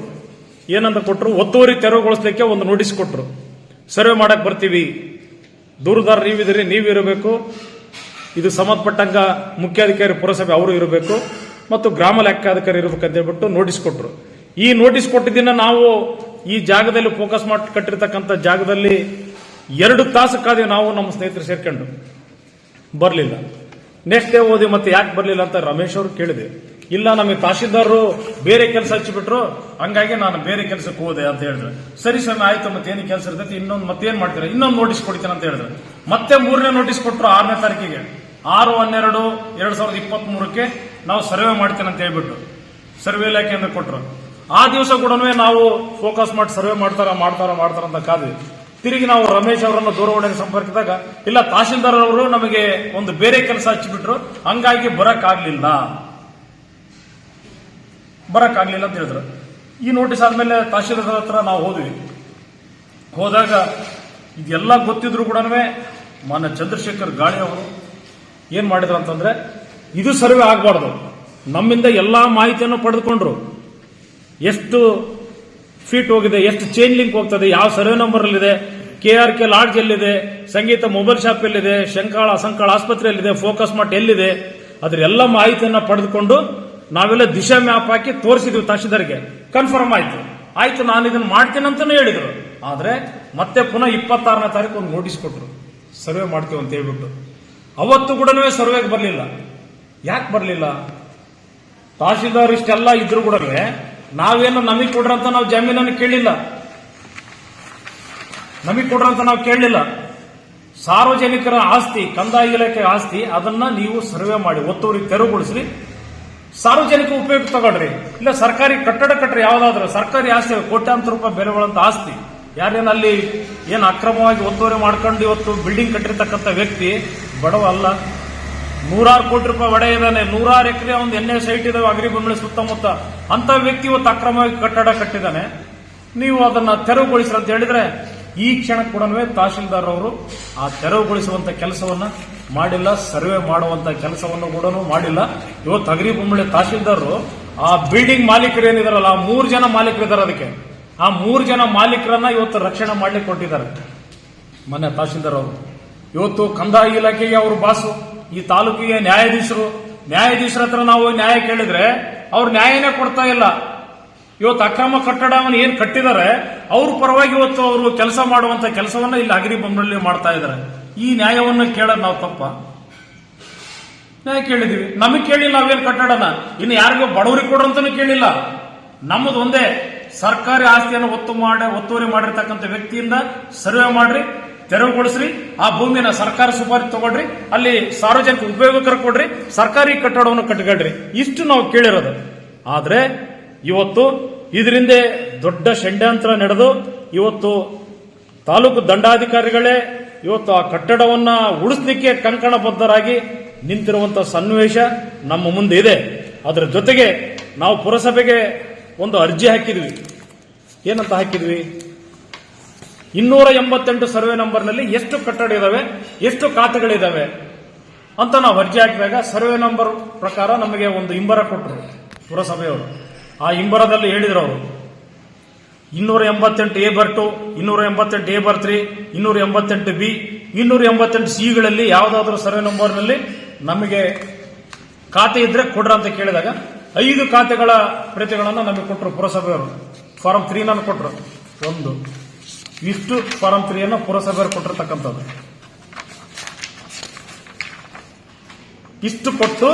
ಏನಂತ ಕೊಟ್ಟರು ಒತ್ತುವರಿ ತೆರವುಗೊಳಿಸ್ಲಿಕ್ಕೆ ಒಂದು ನೋಟಿಸ್ ಕೊಟ್ಟರು ಸರ್ವೆ ಮಾಡಕ್ ಬರ್ತೀವಿ. ದೂರದಾರ ನೀವಿದ್ದೀರಿ ನೀವಿರಬೇಕು. ಇದು ಸಂಬಂಧಪಟ್ಟಂಗ ಮುಖ್ಯಾಧಿಕಾರಿ ಪುರಸಭೆ ಅವರು ಇರಬೇಕು. ಮತ್ತು ಗ್ರಾಮ ಲೆಕ್ಕಾಧಿಕಾರಿ ಇರಬೇಕಂತ ಹೇಳ್ಬಿಟ್ಟು ನೋಟಿಸ್ ಕೊಟ್ಟರು ಈ ನೋಟಿಸ್ ಕೊಟ್ಟಿದ್ದನ್ನ ನಾವು ಈ ಜಾಗದಲ್ಲಿ ಫೋಕಸ್ ಮಾಡಿ ಕಟ್ಟಿರ್ತಕ್ಕಂಥ ಜಾಗದಲ್ಲಿ ಎರಡು ತಾಸು ಕಾದಿ ನಾವು ನಮ್ಮ ಸ್ನೇಹಿತರು ಸೇರ್ಕೊಂಡು ಬರಲಿಲ್ಲ. ನೆಕ್ಸ್ಟ್ ಡೇ ಓದಿ ಮತ್ತೆ ಯಾಕೆ ಬರಲಿಲ್ಲ ಅಂತ ರಮೇಶ್ ಅವರು ಕೇಳಿದೆ. ಇಲ್ಲ, ನಮಗೆ ತಹಶೀಲ್ದಾರರು ಬೇರೆ ಕೆಲಸ ಹಚ್ಚಿಬಿಟ್ರು, ಹಂಗಾಗಿ ನಾನು ಬೇರೆ ಕೆಲಸಕ್ಕೆ ಹೋದೆ ಅಂತ ಹೇಳಿದ್ರು. ಸರಿ ಸ್ವಾಮಿ ಆಯ್ತು ಮತ್ತೆ ಏನು ಕೆಲಸ ಇರ್ತೈತಿ, ಇನ್ನೊಂದು ಮತ್ತೇನು ಮಾಡ್ತೀರಾ? ಇನ್ನೊಂದು ನೋಟಿಸ್ ಕೊಡ್ತೀನಿ ಅಂತ ಹೇಳಿದ್ರು. ಮತ್ತೆ ಮೂರನೇ ನೋಟಿಸ್ ಕೊಟ್ಟರು ಆರನೇ ತಾರೀಕಿಗೆ. ಆರು, ಹನ್ನೆರಡು, ಎರಡ್ ಸಾವಿರದ ಇಪ್ಪತ್ತ್ ಮೂರಕ್ಕೆ ನಾವು ಸರ್ವೆ ಮಾಡ್ತೇನೆ ಅಂತ ಹೇಳ್ಬಿಟ್ಟು ಸರ್ವೆ ಇಲಾಖೆಯಿಂದ ಕೊಟ್ಟರು ಆ ದಿವಸ ಕೂಡ ನಾವು ಫೋಕಸ್ ಮಾಡಿ ಸರ್ವೆ ಮಾಡ್ತಾರ ಮಾಡ್ತಾರ ಮಾಡ್ತಾರ ಅಂತ ಕಾದ್ವಿ. ತಿರುಗಿ ನಾವು ರಮೇಶ್ ಅವರನ್ನು ದೂರವಾಣಿಗೆ ಸಂಪರ್ಕಿಸಿದಾಗ, ಇಲ್ಲ ತಹಶೀಲ್ದಾರ್ ಅವರು ನಮಗೆ ಒಂದು ಬೇರೆ ಕೆಲಸ ಹಚ್ಚಿಬಿಟ್ರು, ಹಂಗಾಗಿ ಬರಕ್ ಆಗ್ಲಿಲ್ಲ ಬರಕ್ ಆಗ್ಲಿಲ್ಲ ಅಂತ ಹೇಳಿದ್ರು. ಈ ನೋಟಿಸ್ ಆದ್ಮೇಲೆ ತಹಶೀಲ್ದಾರ್ ಹತ್ರ ನಾವು ಹೋದ್ವಿ. ಹೋದಾಗ ಇದೆಲ್ಲ ಗೊತ್ತಿದ್ರು ಕೂಡ ಮಾನ್ಯ ಚಂದ್ರಶೇಖರ್ ಗಾಳಿ ಅವರು ಏನ್ ಮಾಡಿದ್ರು ಅಂತಂದ್ರೆ, ಇದು ಸರ್ವೆ ಆಗಬಾರ್ದು. ನಮ್ಮಿಂದ ಎಲ್ಲಾ ಮಾಹಿತಿಯನ್ನು ಪಡೆದುಕೊಂಡ್ರು. ಎಷ್ಟು ಫೀಟ್ ಹೋಗಿದೆ, ಎಷ್ಟು ಚೈನ್ ಲಿಂಕ್ ಹೋಗ್ತದೆ, ಯಾವ ಸರ್ವೆ ನಂಬರ್ ಅಲ್ಲಿದೆ ಕೆ ಆರ್ ಕೆ ಲಾಡ್ಜ್ ಎಲ್ಲಿದೆ, ಸಂಗೀತ ಮೊಬೈಲ್ ಶಾಪ್ ಎಲ್ಲಿದೆ, ಶಂಕಾಳ, ಅಸಂಕಾಳ ಆಸ್ಪತ್ರೆ ಎಲ್ಲಿದೆ ಫೋಕಸ್ ಮಾರ್ಟ್ ಎಲ್ಲಿದೆ, ಅದ್ರ ಎಲ್ಲ ಮಾಹಿತಿಯನ್ನ ಪಡೆದುಕೊಂಡು ನಾವೆಲ್ಲ ದಿಶಾ ಮ್ಯಾಪ್ ಹಾಕಿ ತೋರಿಸಿದ್ವಿ ತಹಶೀಲ್ದಾರ್ಗೆ. ಕನ್ಫರ್ಮ್ ಆಯ್ತು. ಆಯ್ತು, ನಾನು ಇದನ್ನ ಮಾಡ್ತೀನಿ ಅಂತಾನೆ ಹೇಳಿದ್ರು. ಆದ್ರೆ ಮತ್ತೆ ಪುನಃ ಇಪ್ಪತ್ತಾರನೇ ತಾರೀಕು ಒಂದು ನೋಟಿಸ್ ಕೊಟ್ಟರು ಸರ್ವೆ ಮಾಡ್ತೀವಿ ಅಂತ ಹೇಳ್ಬಿಟ್ಟು. ಅವತ್ತು ಕೂಡ ಸರ್ವೆಗೆ ಬರಲಿಲ್ಲ. ಯಾಕೆ ಬರಲಿಲ್ಲ? ತಹಶೀಲ್ದಾರ್ ಇಷ್ಟೆಲ್ಲ ಇದ್ರು ಕೂಡ ನಾವೇನು ನಮಗೆ ಕೊಡ್ರಂತ ನಾವು ಜಾಮೀನನ್ನು ಕೇಳಿಲ್ಲ. ನಮಗೆ ಕೊಡ್ರಂತ ನಾವು ಕೇಳಲಿಲ್ಲ. ಸಾರ್ವಜನಿಕರ ಆಸ್ತಿ, ಕಂದಾಯ ಇಲಾಖೆ ಆಸ್ತಿ, ಅದನ್ನ ನೀವು ಸರ್ವೆ ಮಾಡಿ ಒತ್ತುವರಿ ತೆರವುಗೊಳಿಸ್ರಿ. ಸಾರ್ವಜನಿಕ ಉಪಯೋಗ ತಗೊಳ್ರಿ. ಇಲ್ಲ, ಸರ್ಕಾರಿ ಕಟ್ಟಡ ಕಟ್ಟರೆ ಯಾವ್ದಾದ್ರೂ ಸರ್ಕಾರಿ ಆಸ್ತಿ, ಕೋಟ್ಯಾಂತರ ರೂಪಾಯಿ ಬೆಲೆ ಆಸ್ತಿ. ಯಾರೇನು ಅಲ್ಲಿ ಏನು ಅಕ್ರಮವಾಗಿ ಒತ್ತುವರಿ ಮಾಡ್ಕೊಂಡು ಇವತ್ತು ಬಿಲ್ಡಿಂಗ್ ಕಟ್ಟಿರ್ತಕ್ಕಂಥ ವ್ಯಕ್ತಿ, ಬಡವ ಅಲ್ಲ. ನೂರಾರು ಕೋಟಿ ರೂಪಾಯಿ ಒಡೆ ಇದ್ದಾನೆ. ನೂರಾರು ಎಕರೆ ಒಂದು ಎಣ್ಣೆ ಸೈಟ್ ಇದಾವೆ ಅಗ್ರಿ ಬಂಬಳಿ ಸುತ್ತಮುತ್ತ. ಅಂತ ವ್ಯಕ್ತಿ ಇವತ್ತು ಅಕ್ರಮವಾಗಿ ಕಟ್ಟಡ ಕಟ್ಟಿದ್ದಾನೆ. ನೀವು ಅದನ್ನ ತೆರವುಗೊಳಿಸಿರಿ ಅಂತ ಹೇಳಿದ್ರೆ ಈ ಕ್ಷಣ ಕೂಡ ತಹಶೀಲ್ದಾರ್ ಅವರು ಆ ತೆರವುಗೊಳಿಸುವಂತ ಕೆಲಸವನ್ನ ಮಾಡಿಲ್ಲ, ಸರ್ವೆ ಮಾಡುವಂತ ಕೆಲಸವನ್ನು ಕೂಡ ಮಾಡಿಲ್ಲ. ಇವತ್ತು ಅಗ್ರಿ ಬೊಮ್ಮಳೆ ತಹಶೀಲ್ದಾರರು ಆ ಬಿಲ್ಡಿಂಗ್ ಮಾಲೀಕರು ಏನಿದಾರಲ್ಲ, ಆ ಮೂರು ಜನ ಮಾಲೀಕರು ಇದಾರೆ ಅದಕ್ಕೆ. ಆ ಮೂರು ಜನ ಮಾಲೀಕರನ್ನ ಇವತ್ತು ರಕ್ಷಣೆ ಮಾಡ್ಲಿಕ್ಕೆ ಕೊಟ್ಟಿದ್ದಾರೆ. ಮೊನ್ನೆ ತಹಶೀಲ್ದಾರ್ ಅವರು. ಇವತ್ತು ಕಂದಾಯ ಇಲಾಖೆಗೆ ಅವರು ಬಾಸು, ಈ ತಾಲೂಕಿಗೆ ನ್ಯಾಯಾಧೀಶರು, ನ್ಯಾಯಾಧೀಶರ ಹತ್ರ ನಾವು ನ್ಯಾಯ ಕೇಳಿದ್ರೆ ಅವ್ರು ನ್ಯಾಯನೇ ಕೊಡ್ತಾ ಇಲ್ಲ. ಇವತ್ತು ಅಕ್ರಮ ಕಟ್ಟಡವನ್ನು ಏನ್ ಕಟ್ಟಿದ್ದಾರೆ ಅವ್ರ ಪರವಾಗಿ ಇವತ್ತು ಅವರು ಕೆಲಸ ಮಾಡುವಂತ ಕೆಲಸವನ್ನ ಇಲ್ಲಿ ಅಗರಿ ಬೊಮ್ಮನಲ್ಲಿ ಮಾಡ್ತಾ ಇದ್ದಾರೆ ಈ ನ್ಯಾಯವನ್ನು ಕೇಳೋದು ನಾವು ತಪ್ಪ. ನ್ಯಾಯ ಕೇಳಿದೀವಿ. ನಮಗೆ ಕೇಳಿಲ್ಲ ನಾವೇನು ಕಟ್ಟಡನ. ಇನ್ನು ಯಾರಿಗೂ ಬಡವರಿಗೆ ಕೊಡ್ರಂತಾನು ಕೇಳಿಲ್ಲ. ನಮ್ಮದು ಒಂದೇ ಸರ್ಕಾರಿ ಆಸ್ತಿಯನ್ನು ಒತ್ತು ಮಾಡಿ, ಒತ್ತುವರಿ ಮಾಡಿರ್ತಕ್ಕಂಥ ವ್ಯಕ್ತಿಯಿಂದ ಸರ್ವೆ ಮಾಡ್ರಿ. ತೆರವುಗೊಳಿಸ್ರಿ. ಆ ಭೂಮಿನ ಸರ್ಕಾರ ಸುಪಾರಿ ತಗೊಳ್ರಿ. ಅಲ್ಲಿ ಸಾರ್ವಜನಿಕ ಉಪಯೋಗಕರ ಕೊಡ್ರಿ. ಸರ್ಕಾರಿ ಕಟ್ಟಡವನ್ನು ಕಟ್ಕೊಳ್ರಿ. ಇಷ್ಟು ನಾವು ಕೇಳಿರೋದು. ಆದ್ರೆ ಇವತ್ತು ಇದರಿಂದ ದೊಡ್ಡ ಷಂಡ್ಯಾಂತರ ನಡೆದು, ಇವತ್ತು ತಾಲೂಕು ದಂಡಾಧಿಕಾರಿಗಳೇ ಇವತ್ತು ಆ ಕಟ್ಟಡವನ್ನ ಉಳಿಸ್ಲಿಕ್ಕೆ ಕಂಕಣಬದ್ಧರಾಗಿ ನಿಂತಿರುವಂತಹ ಸನ್ನಿವೇಶ ನಮ್ಮ ಮುಂದೆ ಇದೆ. ಅದರ ಜೊತೆಗೆ ನಾವು ಪುರಸಭೆಗೆ ಒಂದು ಅರ್ಜಿ ಹಾಕಿದ್ವಿ. ಏನಂತ ಹಾಕಿದ್ವಿ? ಇನ್ನೂರ ಎಂಬತ್ತೆಂಟು ಸರ್ವೆ ನಂಬರ್ನಲ್ಲಿ ಎಷ್ಟು ಕಟ್ಟಡ ಇದಾವೆ, ಎಷ್ಟು ಖಾತೆಗಳಿದಾವೆ ಅಂತ ನಾವು ಅರ್ಜಿ ಹಾಕಿದಾಗ ಸರ್ವೆ ನಂಬರ್ ಪ್ರಕಾರ ನಮಗೆ ಒಂದು ಇಂಬರ ಕೊಟ್ಟರು ಪುರಸಭೆಯವರು. ಆ ಇಂಬರದಲ್ಲಿ ಹೇಳಿದ್ರು ಅವರು. ಇನ್ನೂರ ಎಂಬತ್ತೆಂಟು ಎ ಬರ್ ಟು ಇನ್ನೂರ ಎಂಬತ್ತೆಂಟು ಎ ಬರ್ ತ್ರೀ ಇನ್ನೂರ ಎಂಬತ್ತೆಂಟು ಬಿ ಇನ್ನೂರ ಎಂಬತ್ತೆಂಟು ಸಿಗಳಲ್ಲಿ ಯಾವುದಾದ್ರೂ ಸರ್ವೆ ನಂಬರ್ನಲ್ಲಿ ನಮಗೆ ಖಾತೆ ಇದ್ರೆ ಕೊಡ್ರ ಅಂತ ಕೇಳಿದಾಗ ಐದು ಖಾತೆಗಳ ಪ್ರತಿಗಳನ್ನು ನಮಗೆ ಕೊಟ್ಟರು ಪುರಸಭೆಯವರು. ತ್ರೀ ನನ್ ಕೊಟ್ಟರು ಒಂದು. ಇಷ್ಟು ಫಾರಂ ಪುರಸಭೆಯವರು ಕೊಟ್ಟಿರ್ತಕ್ಕಂಥದ್ದು. ಇಷ್ಟು ಕೊಟ್ಟು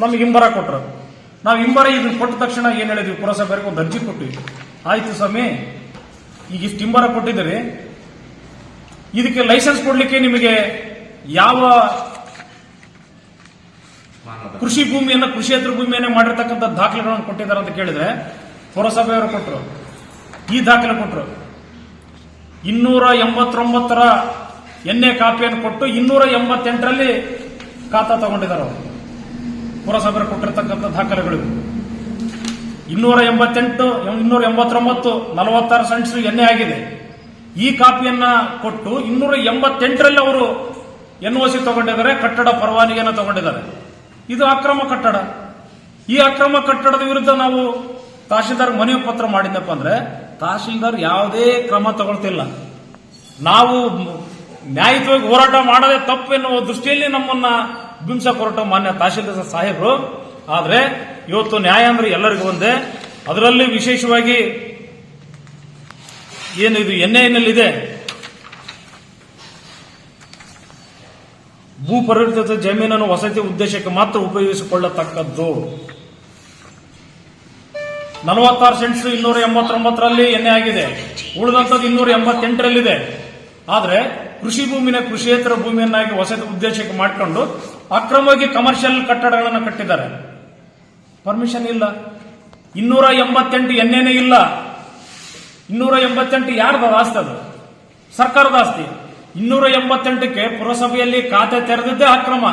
ನಮಗೆ ಇಂಬರ ಕೊಟ್ಟರು ನಾವು ಇಂಬರ ಇದನ್ನು ಕೊಟ್ಟ ತಕ್ಷಣ ಏನ್ ಹೇಳಿದ್ವಿ? ಪುರಸಭೆಯವರಿಗೆ ಒಂದು ಅರ್ಜಿ ಕೊಟ್ವಿ. ಆಯ್ತು ಸ್ವಾಮಿ, ಈಗ ಇಷ್ಟು ಇಂಬರ ಕೊಟ್ಟಿದ್ದೀರಿ. ಇದಕ್ಕೆ ಲೈಸೆನ್ಸ್ ಕೊಡ್ಲಿಕ್ಕೆ ನಿಮಗೆ ಯಾವ ಕೃಷಿ ಭೂಮಿಯನ್ನ ಕೃಷಿಯೇತರ ಭೂಮಿಯನ್ನೇ ಮಾಡಿರ್ತಕ್ಕಂಥ ದಾಖಲೆಗಳನ್ನು ಕೊಟ್ಟಿದ್ದಾರೆ ಅಂತ ಕೇಳಿದ್ರೆ ಪುರಸಭೆಯವರು ಕೊಟ್ಟರು ಈ ದಾಖಲೆ ಕೊಟ್ಟರು ಇನ್ನೂರ ಎಂಬತ್ತೊಂಬತ್ತರ ಎನ್ಎ ಕಾಪಿಯನ್ನು ಕೊಟ್ಟು ಇನ್ನೂರ ಎಂಬತ್ತೆಂಟರಲ್ಲಿ ಖಾತಾ ತಗೊಂಡಿದ್ದಾರೆ ಅವರು. ಪುರಸಭೆ ಕೊಟ್ಟಿರ್ತಕ್ಕಂಥ ದಾಖಲೆಗಳು ಇನ್ನೂರ ಎಂಬತ್ತೆಂಟು ಇನ್ನೂರ ಎಂಬತ್ತೊಂಬತ್ತು ನಲವತ್ತಾರು ಸೆಂಟ್ಸ್ ಎನ್ಎ ಆಗಿದೆ. ಈ ಕಾಪಿಯನ್ನ ಕೊಟ್ಟು ಇನ್ನೂರ ಎಂಬತ್ತೆಂಟರಲ್ಲಿ ಅವರು ಎನ್ ಸಿ ತಗೊಂಡಿದ್ದಾರೆ, ಕಟ್ಟಡ ಪರವಾನಿಗೆಯನ್ನು ತಗೊಂಡಿದ್ದಾರೆ. ಇದು ಅಕ್ರಮ ಕಟ್ಟಡ. ಈ ಅಕ್ರಮ ಕಟ್ಟಡದ ವಿರುದ್ಧ ನಾವು ತಹಶೀಲ್ದಾರ್ ಮನವಿ ಪತ್ರ ಮಾಡಿದ್ದಪ್ಪ ಅಂದ್ರೆ ತಹಶೀಲ್ದಾರ್ ಯಾವುದೇ ಕ್ರಮ ತಗೊಳ್ತಿಲ್ಲ. ನಾವು ನ್ಯಾಯಯುತವಾಗಿ ಹೋರಾಟ ಮಾಡದೆ ತಪ್ಪು ಎನ್ನುವ ದೃಷ್ಟಿಯಲ್ಲಿ ನಮ್ಮನ್ನ ಬಿಂಸಕ್ಕೆ ಹೊರಟ ಮಾನ್ಯ ತಹಶೀಲ್ದಾರ್ ಸಾಹೇಬರು. ಆದ್ರೆ ಇವತ್ತು ನ್ಯಾಯ ಅಂದ್ರೆ ಎಲ್ಲರಿಗೂ ಒಂದೇ. ಅದರಲ್ಲಿ ವಿಶೇಷವಾಗಿ ಏನು ಇದು ಎನ್ಐನಲ್ಲಿದೆ ಭೂ ಪರಿವರ್ತಿತ ಜಮೀನನ್ನು ವಸತಿ ಉದ್ದೇಶಕ್ಕೆ ಮಾತ್ರ ಉಪಯೋಗಿಸಿಕೊಳ್ಳತಕ್ಕದ್ದು. ನಲವತ್ತಾರು ಸೆಂಟ್ಸ್ ಇನ್ನೂರ ಎಂಬತ್ತೊಂಬತ್ತರಲ್ಲಿ ಎಣ್ಣೆ ಆಗಿದೆ. ಉಳಿದಂತದ್ದು ಇನ್ನೂರ ಎಂಬತ್ತೆಂಟರಲ್ಲಿದೆ. ಆದರೆ ಕೃಷಿ ಭೂಮಿನ ಕೃಷಿಯೇತರ ಭೂಮಿಯನ್ನಾಗಿ ವಸತಿ ಉದ್ದೇಶಕ್ಕೆ ಮಾಡಿಕೊಂಡು ಅಕ್ರಮವಾಗಿ ಕಮರ್ಷಿಯಲ್ ಕಟ್ಟಡಗಳನ್ನು ಕಟ್ಟಿದ್ದಾರೆ. ಪರ್ಮಿಷನ್ ಇಲ್ಲ. ಇನ್ನೂರ ಎಂಬತ್ತೆಂಟು ಎಣ್ಣೆನೇ ಇಲ್ಲ. ಇನ್ನೂರ ಎಂಬತ್ತೆಂಟು ಯಾರ್ದು ಆಸ್ತಿ ಅದು? ಸರ್ಕಾರದ ಆಸ್ತಿ. ಇನ್ನೂರ ಎಂಬತ್ತೆಂಟಕ್ಕೆ ಪುರಸಭೆಯಲ್ಲಿ ಖಾತೆ ತೆರೆದಿದ್ದೇ ಅಕ್ರಮ.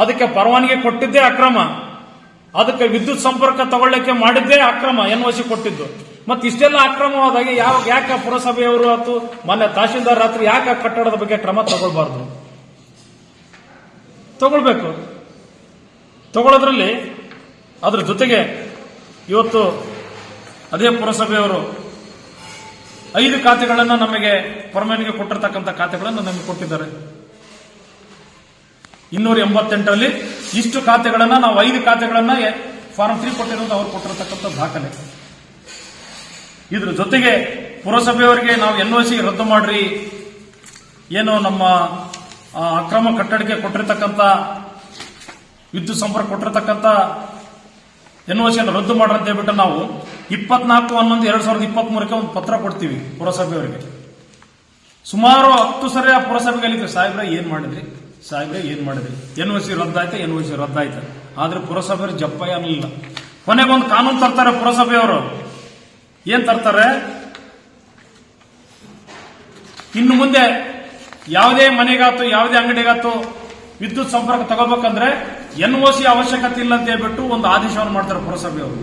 ಅದಕ್ಕೆ ಪರವಾನಗಿ ಕೊಟ್ಟಿದ್ದೇ ಅಕ್ರಮ. ಅದಕ್ಕೆ ವಿದ್ಯುತ್ ಸಂಪರ್ಕ ತಗೊಳ್ಳಕ್ಕೆ ಮಾಡಿದ್ದೇ ಅಕ್ರಮ ಎನ್ ಕೊಟ್ಟಿದ್ದು. ಮತ್ತೆ ಇಷ್ಟೆಲ್ಲ ಅಕ್ರಮವಾದಾಗ ಯಾವ, ಯಾಕೆ ಪುರಸಭೆಯವರು ಅಥವಾ ಮೊನ್ನೆ ತಹಶೀಲ್ದಾರ್ ರಾತ್ರಿ ಯಾಕೆ ಕಟ್ಟಡದ ಬಗ್ಗೆ ಕ್ರಮ ತಗೊಳ್ಬಾರ್ದು? ತಗೊಳ್ಬೇಕು. ತಗೊಳ್ಳೋದ್ರಲ್ಲಿ ಅದ್ರ ಜೊತೆಗೆ ಇವತ್ತು ಅದೇ ಪುರಸಭೆಯವರು ಐದು ಖಾತೆಗಳನ್ನು ನಮಗೆ ಪರ್ಮನೆಂಟ್ಗೆ ಕೊಟ್ಟಿರ್ತಕ್ಕಂಥ ಖಾತೆಗಳನ್ನು ನಮಗೆ ಕೊಟ್ಟಿದ್ದಾರೆ. ಇನ್ನೂರ ಎಂಬತ್ತೆಂಟರಲ್ಲಿ ಇಷ್ಟು ಖಾತೆಗಳನ್ನ, ನಾವು ಐದು ಖಾತೆಗಳನ್ನ ಫಾರ್ಮ್ ತ್ರೀ ಕೊಟ್ಟಿರೋದು ಅವ್ರು ಕೊಟ್ಟಿರತಕ್ಕಂಥ ದಾಖಲೆ. ಇದ್ರ ಜೊತೆಗೆ ಪುರಸಭೆಯವರಿಗೆ ನಾವು ಎನ್ ಸಿ ರದ್ದು ಮಾಡ್ರಿ, ಏನು ನಮ್ಮ ಅಕ್ರಮ ಕಟ್ಟಡಕ್ಕೆ ಕೊಟ್ಟಿರತಕ್ಕಂತ ವಿದ್ಯುತ್ ಸಂಪರ್ಕ ಕೊಟ್ಟಿರತಕ್ಕಂತ ಎನ್ ಸಿಯನ್ನು ರದ್ದು ಅಂತ ಹೇಳ್ಬಿಟ್ಟು ನಾವು ಇಪ್ಪತ್ನಾಲ್ಕು ಹನ್ನೊಂದು ಎರಡ್ ಸಾವಿರದ ಇಪ್ಪತ್ತ್ ಮೂರಕ್ಕೆ ಒಂದು ಪತ್ರ ಕೊಡ್ತೀವಿ ಪುರಸಭೆಯವರಿಗೆ. ಸುಮಾರು ಹತ್ತು ಸರಿ ಆ ಪುರಸಭೆಗೆ ಸಾಹೇಬ್ರೆ, ಏನ್ ಮಾಡಿದ್ರಿ? ಸಾಹೇಬ್ರೆ, ಏನ್ ಮಾಡಿದ್ರಿ? ಎನ್ ಒ ಸಿ ರದ್ದಾಯ್ತು ಎನ್ ಒ ಸಿ ರದ್ದಾಯ್ತು ಆದ್ರೆ ಪುರಸಭೆ ಜಪ್ಪ ಅನ್ನಲಿಲ್ಲ. ಕೊನೆಗೊಂದು ಕಾನೂನು ತರ್ತಾರೆ ಪುರಸಭೆಯವರು. ಏನ್ ತರ್ತಾರೆ? ಇನ್ನು ಮುಂದೆ ಯಾವುದೇ ಮನೆಗಾತು, ಯಾವುದೇ ಅಂಗಡಿಗಾತು ವಿದ್ಯುತ್ ಸಂಪರ್ಕ ತಗೋಬೇಕಂದ್ರೆ ಎನ್ ಒ ಸಿ ಅವಶ್ಯಕತೆ ಇಲ್ಲ ಅಂತ ಹೇಳ್ಬಿಟ್ಟು ಒಂದು ಆದೇಶವನ್ನು ಮಾಡ್ತಾರೆ ಪುರಸಭೆಯವರು.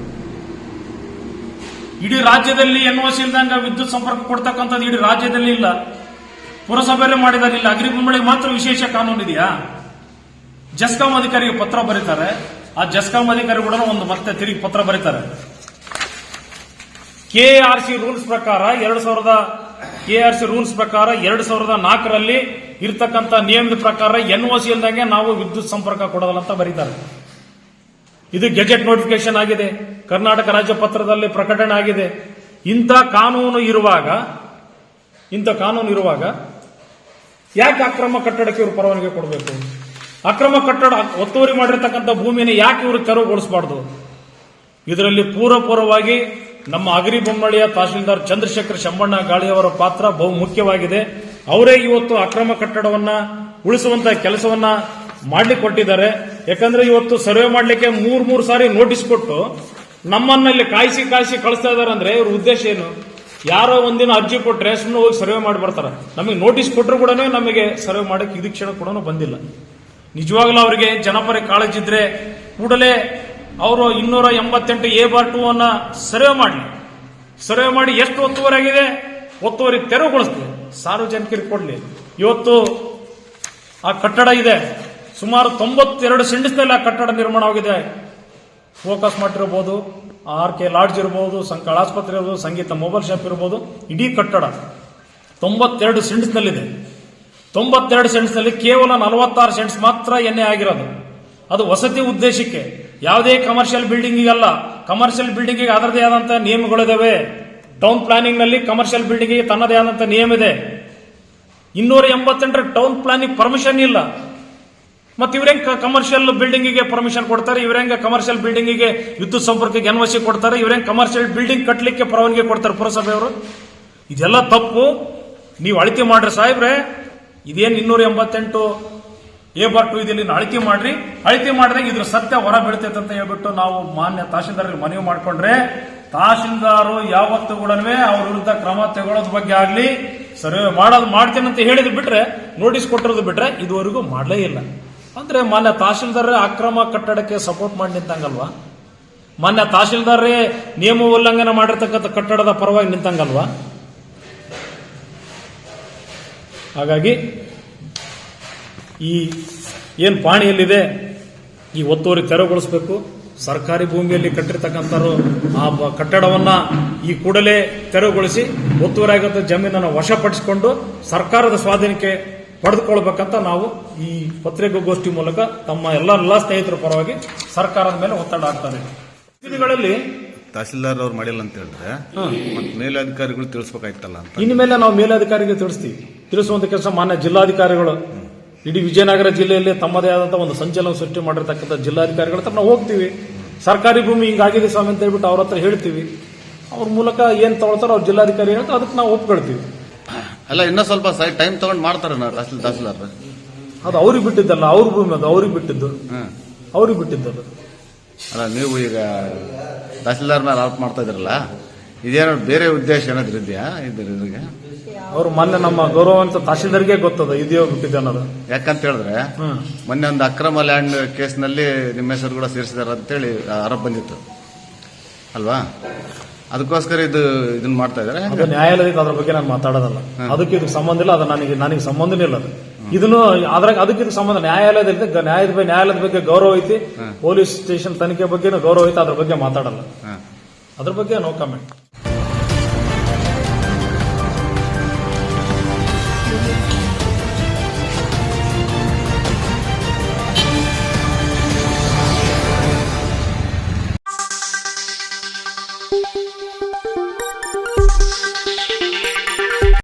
ಇಡೀ ರಾಜ್ಯದಲ್ಲಿ ಎನ್ ಒ ಸಿ ಇಲ್ದಂಗ ವಿದ್ಯುತ್ ಸಂಪರ್ಕ ಕೊಡ್ತಕ್ಕಂಥದ್ದು ಇಡೀ ರಾಜ್ಯದಲ್ಲಿ ಇಲ್ಲ. ಪುರಸಭೆಯಲ್ಲೇ ಮಾಡಿದ್ದಾರೆ ಇಲ್ಲ ಅಗ್ರಿಬೊಮ್ಮಳಿಗೆ ಮಾತ್ರ ವಿಶೇಷ ಕಾನೂನು ಇದೆಯಾ? ಜಸ್ಕಾಂ ಅಧಿಕಾರಿಗೆ ಪತ್ರ ಬರೀತಾರೆ. ಆ ಜಸ್ಕಾಂ ಅಧಿಕಾರಿ ಕೂಡ ಒಂದು ಮತ್ತೆ ತಿರುಗಿ ಪತ್ರ ಬರೀತಾರೆ. ಕೆಆರ್ಸಿ ರೂಲ್ಸ್ ಪ್ರಕಾರ ಎರಡ್ ಸಾವಿರದ ಕೆಆರ್ಸಿ ರೂಲ್ಸ್ ಪ್ರಕಾರ ಎರಡು ಸಾವಿರದ ನಾಲ್ಕರಲ್ಲಿ ಇರ್ತಕ್ಕಂಥ ನಿಯಮದ ಪ್ರಕಾರ ಎನ್ ಒ ಸಿ ಇಲ್ದಂಗೆ ನಾವು ವಿದ್ಯುತ್ ಸಂಪರ್ಕ ಕೊಡೋದಲ್ಲ ಅಂತ ಬರೀತಾರೆ. ಇದು ಗೆಜೆಟ್ ನೋಟಿಫಿಕೇಶನ್ ಆಗಿದೆ. ಕರ್ನಾಟಕ ರಾಜ್ಯ ಪತ್ರದಲ್ಲಿ ಪ್ರಕಟಣೆ ಆಗಿದೆ. ಇಂಥ ಕಾನೂನು ಇರುವಾಗ, ಇಂಥ ಕಾನೂನು ಇರುವಾಗ ಯಾಕೆ ಅಕ್ರಮ ಕಟ್ಟಡಕ್ಕೆ ಇವರು ಪರವಾನಗಿ ಕೊಡಬೇಕು? ಅಕ್ರಮ ಕಟ್ಟಡ ಒತ್ತುವರಿ ಮಾಡಿರ್ತಕ್ಕಂಥ ಭೂಮಿಯನ್ನು ಯಾಕೆ ಇವರು ತೆರವುಗೊಳಿಸಬಾರ್ದು? ಇದರಲ್ಲಿ ಪೂರ್ವಪೂರ್ವವಾಗಿ ನಮ್ಮ ಅಗರಿ ಬೊಮ್ಮಳಿಯ ತಹಶೀಲ್ದಾರ್ ಚಂದ್ರಶೇಖರ್ ಶಂಬಣ್ಣ ಗಾಳಿಯವರ ಪಾತ್ರ ಬಹು ಮುಖ್ಯವಾಗಿದೆ. ಅವರೇ ಇವತ್ತು ಅಕ್ರಮ ಕಟ್ಟಡವನ್ನ ಉಳಿಸುವಂತಹ ಕೆಲಸವನ್ನ ಮಾಡ್ಲಿಕ್ಕೆ ಕೊಟ್ಟಿದ್ದಾರೆ ಯಾಕಂದ್ರೆ ಇವತ್ತು ಸರ್ವೆ ಮಾಡಲಿಕ್ಕೆ ಮೂರ್ ಮೂರು ಸಾರಿ ನೋಟಿಸ್ ಕೊಟ್ಟು ನಮ್ಮನ್ನಲ್ಲಿ ಕಾಯಿಸಿ ಕಾಯಿಸಿ ಕಳಿಸ್ತಾ ಇದಾರೆ ಅಂದ್ರೆ ಇವ್ರ ಉದ್ದೇಶ ಏನು? ಯಾರೋ ಒಂದಿನ ಅರ್ಜಿ ಕೊಟ್ಟು ಸುಮ್ಮನೆ ಹೋಗಿ ಸರ್ವೆ ಮಾಡಿ ಬರ್ತಾರೆ. ನಮಗೆ ನೋಟಿಸ್ ಕೊಟ್ಟರು ಕೂಡ ನಮಗೆ ಸರ್ವೆ ಮಾಡಕ್ಕೆ ಇದು ಕ್ಷಣ ಕೂಡ ಬಂದಿಲ್ಲ. ನಿಜವಾಗ್ಲೂ ಅವರಿಗೆ ಜನಪರ ಕಾಳಜಿದ್ರೆ ಕೂಡಲೇ ಅವರು ಇನ್ನೂರ ಎಂಬತ್ತೆಂಟು ಎ ಬಾರ್ ಟೂ ಅನ್ನ ಸರ್ವೆ ಮಾಡಲಿ. ಸರ್ವೆ ಮಾಡಿ ಎಷ್ಟು ಒತ್ತುವರಿ ಆಗಿದೆ? ಒತ್ತುವರಿ ತೆರವುಗೊಳಿಸ್ತೀವಿ ಸಾರ್ವಜನಿಕರಿಗೆ ಕೊಡಲಿ. ಇವತ್ತು ಆ ಕಟ್ಟಡ ಇದೆ. ಸುಮಾರು ತೊಂಬತ್ತೆರಡು ಸೆಂಟಿಸ್ನಲ್ಲಿ ಆ ಕಟ್ಟಡ ನಿರ್ಮಾಣವಾಗಿದೆ ಫೋಕಸ್ ಮಾಡಿರ್ಬೋದು ಆರ್ ಕೆ ಲಾಡ್ಜ್ ಇರ್ಬೋದು ಸಂಕಳ ಆಸ್ಪತ್ರೆ ಇರ್ಬೋದು, ಸಂಗೀತ ಮೊಬೈಲ್ ಶಾಪ್ ಇರ್ಬೋದು, ಇಡೀ ಕಟ್ಟಡ. ತೊಂಬತ್ತೆರಡು ಸೆಂಟ್ಸ್ನಲ್ಲಿದೆ ತೊಂಬತ್ತೆರಡು ಸೆಂಟ್ಸ್ನಲ್ಲಿ ಕೇವಲ ನಲವತ್ತಾರು ಸೆಂಟ್ಸ್ ಮಾತ್ರ ಎಣ್ಣೆ ಆಗಿರೋದು. ಅದು ವಸತಿ ಉದ್ದೇಶಕ್ಕೆ, ಯಾವುದೇ ಕಮರ್ಷಿಯಲ್ ಬಿಲ್ಡಿಂಗ್ ಅಲ್ಲ ಕಮರ್ಷಿಯಲ್ ಬಿಲ್ಡಿಂಗ್ ಅದರದೇ ಆದಂತಹ ನಿಯಮಗಳಿದಾವೆ ಟೌನ್ ಪ್ಲಾನಿಂಗ್ನಲ್ಲಿ ಕಮರ್ಷಿಯಲ್ ಬಿಲ್ಡಿಂಗ್ ತನ್ನದೇ ಆದಂತಹ ನಿಯಮ ಇದೆ. ಇನ್ನೂರ ಎಂಬತ್ತೆಂಟರ ಟೌನ್ ಪ್ಲಾನಿಂಗ್ ಪರ್ಮಿಷನ್ ಇಲ್ಲ. ಮತ್ತೆ ಇವ್ರೆಂಗ್ ಕಮರ್ಷಿಯಲ್ ಬಿಲ್ಡಿಂಗ್ಗೆ ಪರ್ಮಿಷನ್ ಕೊಡ್ತಾರೆ, ಇವ್ರೆಂಗ ಕಮರ್ಷಿಯಲ್ ಬಿಲ್ಡಿಂಗ್ಗೆ ವಿದ್ಯುತ್ ಸಂಪರ್ಕಕ್ಕೆ ಎನ್ವಸಿ ಕೊಡ್ತಾರೆ, ಇವ್ರೆಂಗ್ ಕಮರ್ಷಿಯಲ್ ಬಿಲ್ಡಿಂಗ್ ಕಟ್ಟಲಿಕ್ಕೆ ಪರವಾನಗಿ ಕೊಡ್ತಾರೆ ಪುರಸಭೆಯವರು ಇದೆಲ್ಲ ತಪ್ಪು. ನೀವು ಅಳತೆ ಮಾಡ್ರಿ ಸಾಹೇಬ್ರೆ. ಇದೇನ್ ಇನ್ನೂರ ಎಂಬತ್ತೆಂಟು ಎ ಬಾರ್ ಟು ನೀನು ಅಳತೆ ಮಾಡ್ರಿ. ಅಳತೆ ಮಾಡಿದಾಗ ಇದ್ರ ಸತ್ಯ ಹೊರ ಬೀಳ್ತೈತೆ ಅಂತ ಹೇಳ್ಬಿಟ್ಟು ನಾವು ಮಾನ್ಯ ತಹಶೀಲ್ದಾರ್ ಮನವಿ ಮಾಡ್ಕೊಂಡ್ರೆ, ತಹಶೀಲ್ದಾರು ಯಾವತ್ತೂ ಕೂಡ ಅವ್ರ ವಿರುದ್ಧ ಕ್ರಮ ತಗೊಳ್ಳೋದ್ ಬಗ್ಗೆ ಆಗ್ಲಿ, ಸರ್ವೆ ಮಾಡೋದು ಮಾಡ್ತೇನೆ ಅಂತ ಹೇಳಿದ್ ಬಿಟ್ರೆ ನೋಟಿಸ್ ಕೊಟ್ಟಿರೋದು ಬಿಟ್ರೆ ಇದುವರೆಗೂ ಮಾಡಲೇ ಇಲ್ಲ. ಅಂದ್ರೆ ಮಾನ್ಯ ತಹಶೀಲ್ದಾರರೇ ಅಕ್ರಮ ಕಟ್ಟಡಕ್ಕೆ ಸಪೋರ್ಟ್ ಮಾಡಿ ನಿಂತಂಗಲ್ವಾ? ಮಾನ್ಯ ತಹಶೀಲ್ದಾರರೇ ನಿಯಮ ಉಲ್ಲಂಘನೆ ಮಾಡಿರ್ತಕ್ಕಂಥ ಕಟ್ಟಡದ ಪರವಾಗಿ ನಿಂತಂಗಲ್ವಾ? ಹಾಗಾಗಿ ಈ ಏನ್ ಪಾಣಿಯಲ್ಲಿದೆ, ಈ ಒತ್ತುವರಿ ತೆರವುಗೊಳಿಸಬೇಕು. ಸರ್ಕಾರಿ ಭೂಮಿಯಲ್ಲಿ ಕಟ್ಟಿರ್ತಕ್ಕಂಥವ್ರು ಆ ಕಟ್ಟಡವನ್ನ ಈ ಕೂಡಲೇ ತೆರವುಗೊಳಿಸಿ ಒತ್ತುವರಿ ಆಗಿರೋ ಜಮೀನನ್ನು ವಶಪಡಿಸಿಕೊಂಡು ಸರ್ಕಾರದ ಸ್ವಾಧೀನಕ್ಕೆ ಪಡೆದುಕೊಳ್ಬೇಕಂತ ನಾವು ಈ ಪತ್ರಿಕಾಗೋಷ್ಠಿ ಮೂಲಕ ತಮ್ಮ ಎಲ್ಲ ಎಲ್ಲ ಸ್ನೇಹಿತರ ಪರವಾಗಿ ಸರ್ಕಾರದ ಮೇಲೆ ಒತ್ತಡ ಆಗ್ತಾರೆ ದಿನಗಳಲ್ಲಿ ತಹಸೀಲ್ದಾರ್ ಅವ್ರು ಮಾಡಿಲ್ಲ ಅಂತ ಹೇಳಿದ್ರೆ ಮತ್ತೆ ಮೇಲಧಿಕಾರಿಗಳು ತಿಳಿಸ್ಬೇಕಾಯ್ತಲ್ಲ ಅಂತ. ಇನ್ನು ಮೇಲೆ ನಾವು ಮೇಲಧಿಕಾರಿಗೆ ತಿಳಿಸ್ತೀವಿ. ತಿಳಿಸುವಂತ ಕೆಲಸ ಮಾನ್ಯ ಜಿಲ್ಲಾಧಿಕಾರಿಗಳು. ಇಡೀ ವಿಜಯನಗರ ಜಿಲ್ಲೆಯಲ್ಲಿ ತಮ್ಮದೇ ಆದಂತಹ ಒಂದು ಸಂಚಲನ ಸೃಷ್ಟಿ ಮಾಡಿರ್ತಕ್ಕಂಥ ಜಿಲ್ಲಾಧಿಕಾರಿಗಳ ಹತ್ರ ನಾವು ಹೋಗ್ತೀವಿ. ಸರ್ಕಾರಿ ಭೂಮಿ ಹಿಂಗಾಗಿದೆ ಸ್ವಾಮಿ ಅಂತ ಹೇಳ್ಬಿಟ್ಟು ಅವ್ರ ಹತ್ರ ಹೇಳ್ತೀವಿ. ಅವ್ರ ಮೂಲಕ ಏನು ತಗೊಳ್ತಾರೋ ಅವ್ರ ಜಿಲ್ಲಾಧಿಕಾರಿ ಹೇಳ್ತಾರೆ ಅದಕ್ಕೆ ನಾವು ಒಪ್ಕೊಳ್ತೀವಿ. ಅಲ್ಲ ಇನ್ನೂ ಸ್ವಲ್ಪ ಟೈಮ್ ತಗೊಂಡ್ ಮಾಡ್ತಾರೆ ತಹಸೀಲ್ ತಹಸೀಲ್ದಾರ್. ಅದು ಅವ್ರಿಗೆ ಬಿಟ್ಟಿದ್ದಲ್ಲ ಅವ್ರ ಭೂಮಿ ಅದು ಅವ್ರಿಗೆ ಬಿಟ್ಟಿದ್ದು. ಹಾಂ. ಅವ್ರಿಗೆ ಬಿಟ್ಟಿದ್ದಲ್ಲ ಅಲ್ಲ ನೀವು ಈಗ ತಹಸೀಲ್ದಾರ್ ಮೇಲೆ ಆರೋಪ ಮಾಡ್ತಾ ಇದ್ರಲ್ಲ ಇದೇನೋ ಬೇರೆ ಉದ್ದೇಶ ಏನಾದ್ರು ಇದೆಯಾ ಇದ್ರ ಇದ್ರಿಗೆ ಅವ್ರು ಮೊನ್ನೆ ನಮ್ಮ ಗೌರವಾನ್ವಿತ ತಹಸೀಲ್ದಾರ್ಗೆ ಗೊತ್ತದ ಇದೆಯೋ ಬಿಟ್ಟಿದ್ದೆ ಅನ್ನೋದು. ಯಾಕಂತ ಹೇಳಿದ್ರೆ ಹ್ಮ್. ಮೊನ್ನೆ ಒಂದು ಅಕ್ರಮ ಲ್ಯಾಂಡ್ ಕೇಸ್ನಲ್ಲಿ ನಿಮ್ಮ ಹೆಸರು ಕೂಡ ಸೇರಿಸಿದಾರೆ ಅಂತೇಳಿ ಆರೋಪ ಬಂದಿತ್ತು. ಅಲ್ವಾ? ಅದಕ್ಕೋಸ್ಕರ ಇದು ಇದನ್ನ ಮಾಡ್ತಾ ಇದಾರೆ ಅದು ನ್ಯಾಯಾಲಯದ ಅದ್ರ ಬಗ್ಗೆ ನಾನು ಮಾತಾಡೋದಲ್ಲ. ಅದಕ್ಕೆ ಇದಕ್ಕೆ ಸಂಬಂಧ ಇಲ್ಲ ಅದು ನನಗೆ ನನಗೆ ಸಂಬಂಧನೇ ಇಲ್ಲ ಅದು. ಇದನ್ನು ಅದ್ರಾಗ ಅದಕ್ಕೆ ಇದಕ್ಕೆ ಸಂಬಂಧ ನ್ಯಾಯಾಲಯದಲ್ಲಿ ನ್ಯಾಯದ ಬಗ್ಗೆ ನ್ಯಾಯಾಲಯದ ಬಗ್ಗೆ ಗೌರವ ಐತಿ ಪೊಲೀಸ್ ಸ್ಟೇಷನ್ ತನಿಖೆ ಬಗ್ಗೆ ಗೌರವ ಐತಿ ಅದ್ರ ಬಗ್ಗೆ ಮಾತಾಡಲ್ಲ. ಅದ್ರ ಬಗ್ಗೆ ನೋ ಕಮೆಂಟ್